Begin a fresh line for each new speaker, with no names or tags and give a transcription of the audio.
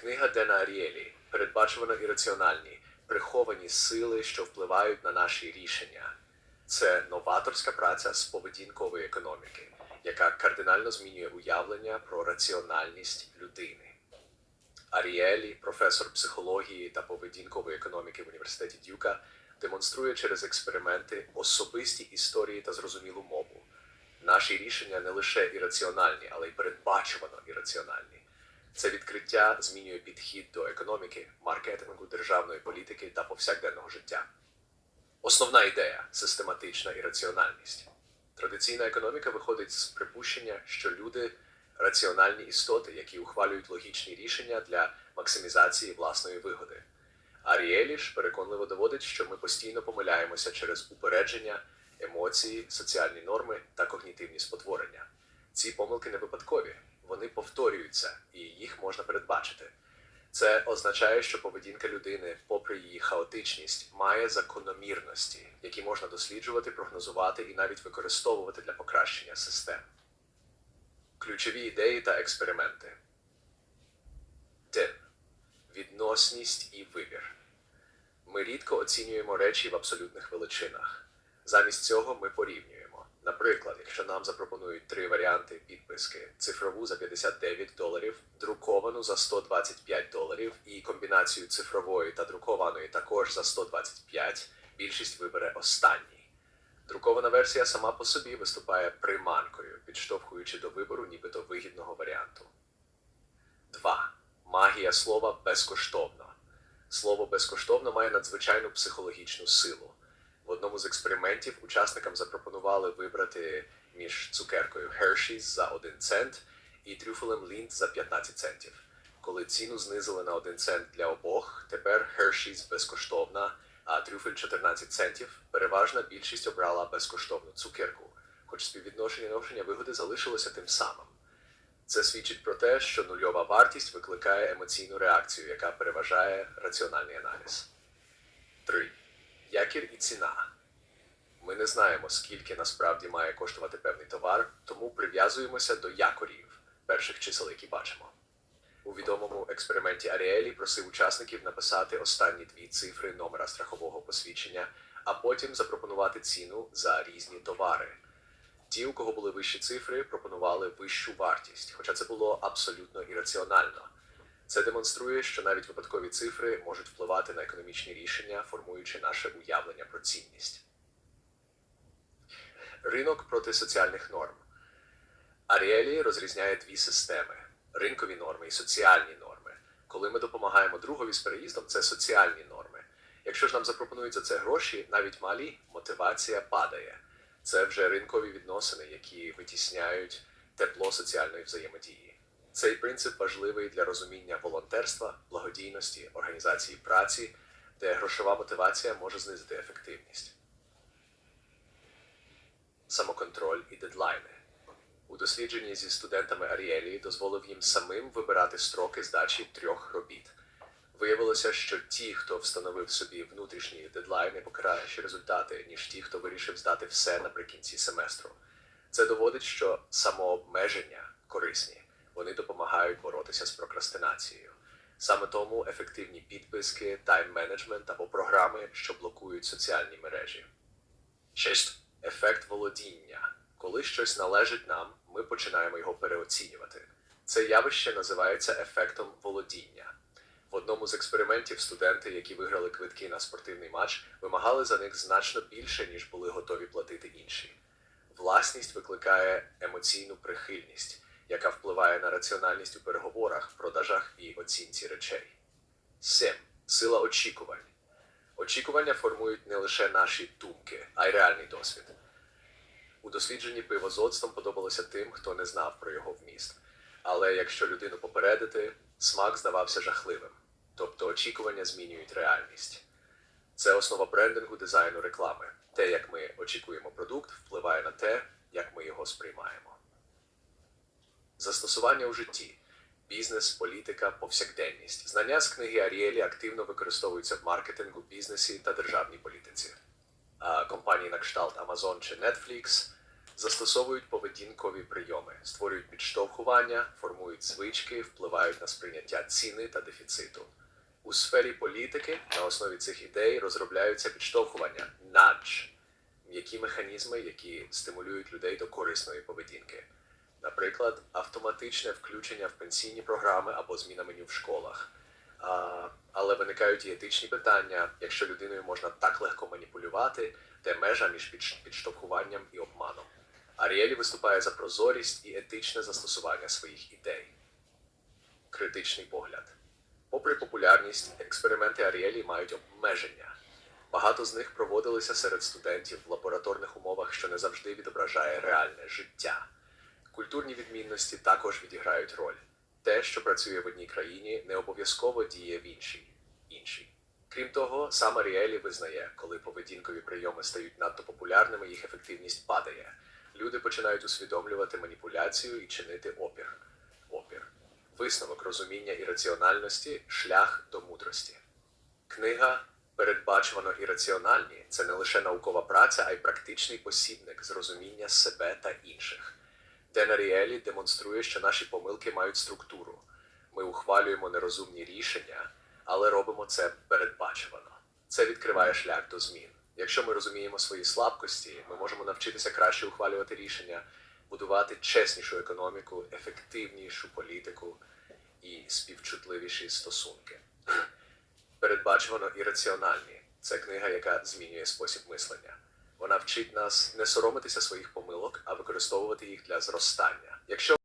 Книга Дена Аріелі передбачувано ірраціональні, приховані сили, що впливають на наші рішення. Це новаторська праця з поведінкової економіки, яка кардинально змінює уявлення про раціональність людини. Аріелі, професор психології та поведінкової економіки в університеті Дюка, демонструє через експерименти особисті історії та зрозумілу мову. Наші рішення не лише ірраціональні, але й передбачувано ірраціональні. Це відкриття змінює підхід до економіки, маркетингу, державної політики та повсякденного життя. Основна ідея систематична ірраціональність. Традиційна економіка виходить з припущення, що люди раціональні істоти, які ухвалюють логічні рішення для максимізації власної вигоди. Аріелі ж переконливо доводить, що ми постійно помиляємося через упередження, емоції, соціальні норми та когнітивні спотворення. Ці помилки не випадкові, вони повторюються і їх можна передбачити. Це означає, що поведінка людини, попри її хаотичність, має закономірності, які можна досліджувати, прогнозувати і навіть використовувати для покращення систем. Ключові ідеї та експерименти. Дин. Відносність і вибір. Ми рідко оцінюємо речі в абсолютних величинах. Замість цього ми порівнюємо. Наприклад, якщо нам запропонують три варіанти підписки: цифрову за 59 доларів, друковану за 125 доларів і комбінацію цифрової та друкованої також за 125, більшість вибере останній. Друкована версія сама по собі виступає приманкою, підштовхуючи до вибору нібито вигідного варіанту. 2. Магія слова безкоштовно. Слово безкоштовно має надзвичайну психологічну силу. В одному з експериментів учасникам запропонували вибрати між цукеркою Hershey's за 1 цент і трюфелем Lindt за 15 центів. Коли ціну знизили на 1 цент для обох, тепер Hershey's безкоштовна, а трюфель 14 центів, переважна більшість обрала безкоштовну цукерку, хоч співвідношення ношення вигоди залишилося тим самим. Це свідчить про те, що нульова вартість викликає емоційну реакцію, яка переважає раціональний аналіз. 3. Якір і ціна. Ми не знаємо, скільки насправді має коштувати певний товар, тому прив'язуємося до якорів перших чисел, які бачимо. У відомому експерименті Аріелі просив учасників написати останні дві цифри номера страхового посвідчення, а потім запропонувати ціну за різні товари. Ті, у кого були вищі цифри, пропонували вищу вартість, хоча це було абсолютно ірраціонально. Це демонструє, що навіть випадкові цифри можуть впливати на економічні рішення, формуючи наше уявлення про цінність. Ринок проти соціальних норм. Аріелі розрізняє дві системи: ринкові норми і соціальні норми. Коли ми допомагаємо другові з переїздом, це соціальні норми. Якщо ж нам запропонують за це гроші, навіть малі, мотивація падає. Це вже ринкові відносини, які витісняють тепло соціальної взаємодії. Цей принцип важливий для розуміння волонтерства, благодійності, організації праці, де грошова мотивація може знизити ефективність. Самоконтроль і дедлайни. У дослідженні зі студентами Аріелі дозволив їм самим вибирати строки здачі трьох робіт. Виявилося, що ті, хто встановив собі внутрішні дедлайни, покращі результати, ніж ті, хто вирішив здати все наприкінці семестру. Це доводить, що самообмеження корисні, вони допомагають боротися з прокрастинацією. Саме тому ефективні підписки, тайм-менеджмент або програми, що блокують соціальні мережі. 6. Ефект володіння. Коли щось належить нам, ми починаємо його переоцінювати. Це явище називається ефектом володіння. В одному з експериментів студенти, які виграли квитки на спортивний матч, вимагали за них значно більше, ніж були готові платити інші. Власність викликає емоційну прихильність, яка впливає на раціональність у переговорах, продажах і оцінці речей. 7. Сила очікувань. Очікування формують не лише наші думки, а й реальний досвід. У дослідженні пиво подобалося тим, хто не знав про його вміст. Але якщо людину попередити, смак здавався жахливим. Тобто очікування змінюють реальність. Це основа брендингу, дизайну, реклами. Те, як ми очікуємо продукт, впливає на те, як ми його сприймаємо. Застосування у житті. Бізнес, політика, повсякденність. Знання з книги Аріелі активно використовуються в маркетингу, бізнесі та державній політиці. А компанії на кшталт Amazon чи Netflix застосовують поведінкові прийоми, створюють підштовхування, формують звички, впливають на сприйняття ціни та дефіциту. У сфері політики на основі цих ідей розробляються підштовхування надж, м'які механізми, які стимулюють людей до корисної поведінки. Наприклад, автоматичне включення в пенсійні програми або зміна меню в школах. А, але виникають і етичні питання, якщо людиною можна так легко маніпулювати, де межа між підш- підштовхуванням і обманом. Аріелі виступає за прозорість і етичне застосування своїх ідей. Критичний погляд. Попри популярність, експерименти Аріелі мають обмеження. Багато з них проводилися серед студентів в лабораторних умовах, що не завжди відображає реальне життя. Культурні відмінності також відіграють роль. Те, що працює в одній країні, не обов'язково діє в іншій. іншій. Крім того, сам Аріелі визнає, коли поведінкові прийоми стають надто популярними, їх ефективність падає. Люди починають усвідомлювати маніпуляцію і чинити опір. Опір. Висновок розуміння і раціональності шлях до мудрості. Книга Передбачувано і раціональні це не лише наукова праця, а й практичний посібник з розуміння себе та інших. Ден Аріелі демонструє, що наші помилки мають структуру. Ми ухвалюємо нерозумні рішення, але робимо це передбачувано. Це відкриває шлях до змін. Якщо ми розуміємо свої слабкості, ми можемо навчитися краще ухвалювати рішення, будувати чеснішу економіку, ефективнішу політику і співчутливіші стосунки. Передбачувано і раціональні. Це книга, яка змінює спосіб мислення. Вона вчить нас не соромитися своїх помилок, використовувати їх для зростання. Якщо